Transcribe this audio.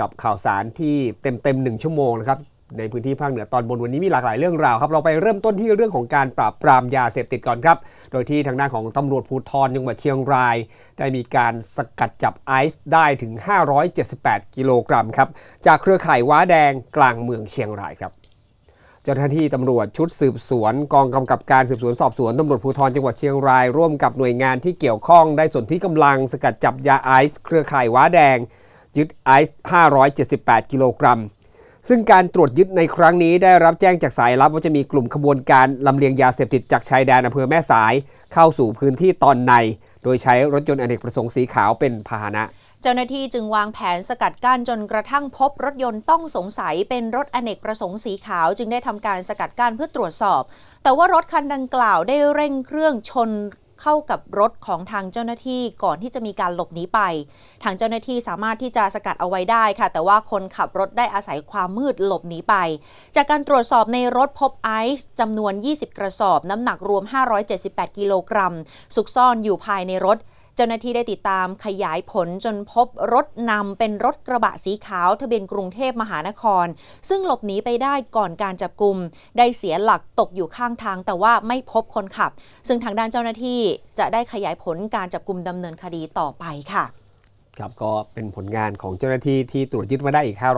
กับข่าวสารที่เต็มเต็มๆหนึ่งชั่วโมงนะครับในพื้นที่ภาคเหนือตอนบนวันนี้มีหลากหลายเรื่องราวครับเราไปเริ่มต้นที่เรื่องของการปราบปรามยาเสพติดก่อนครับ โดยที่ทางด้านของตำรวจภูธรจังหวัดเชียงราย ได้มีการสกัดจับไอซ์ได้ถึง 578 กิโลกรัมครับจากเครือข่ายว้าแดงกลางเมืองเชียงรายครับเจ้าหน้าที่ตำรวจชุดสืบสวน กองกำกับการสืบสวนสอบสวนตำรวจภูธรจังหวัดเชียงราย ร่วมกับหน่วยงานที่เกี่ยวข้องได้ส่วนที่กำลังสกัดจับยาไอซ์เครือข่ายว้าแดง ยึดไอซ์578 กิโลกรัม ซึ่งการตรวจยึดในครั้งนี้ได้รับแจ้งจากสายลับว่าจะมีกลุ่มขบวนการลำเลียงยาเสพติดจากชายแดนอำเภอแม่สาย เข้าสู่พื้นที่ตอนใน โดยใช้รถยนต์อเนกประสงค์สีขาวเป็นพาหนะเจ้าหน้าที่จึงวางแผนสกัดกั้นจนกระทั่งพบรถยนต์ต้องสงสัยเป็นรถอเนกประสงค์สีขาว จึงได้ทำการสกัดกั้นเพื่อตรวจสอบ แต่ว่ารถคันดังกล่าวได้เร่งเครื่องชน เข้ากับรถของทางเจ้าหน้าที่ก่อนที่จะมีการหลบหนีไป ทางเจ้าหน้าที่สามารถที่จะสกัดเอาไว้ได้ค่ะ แต่ว่าคนขับรถได้อาศัยความมืดหลบหนีไป จากการตรวจสอบในรถพบไอซ์จำนวน 20 กระสอบ น้ำหนักรวม 578 กิโลกรัม ซุกซ่อนอยู่ภายในรถ เจ้าหน้าที่ได้ติดตามขยายผลจนพบรถนำเป็นรถกระบะสีขาว ทะเบียนกรุงเทพมหานคร ซึ่งหลบหนีไปได้ก่อนการจับกลุ่มได้เสียหลักตกอยู่ข้างทาง แต่ว่าไม่พบคนขับ ซึ่งทางด้านเจ้าหน้าที่จะได้ขยายผลการจับกลุ่มดำเนินคดีต่อไปค่ะ ครับก็เป็นผลงานของเจ้าหน้าที่ที่ตรวจยึดมาได้อีก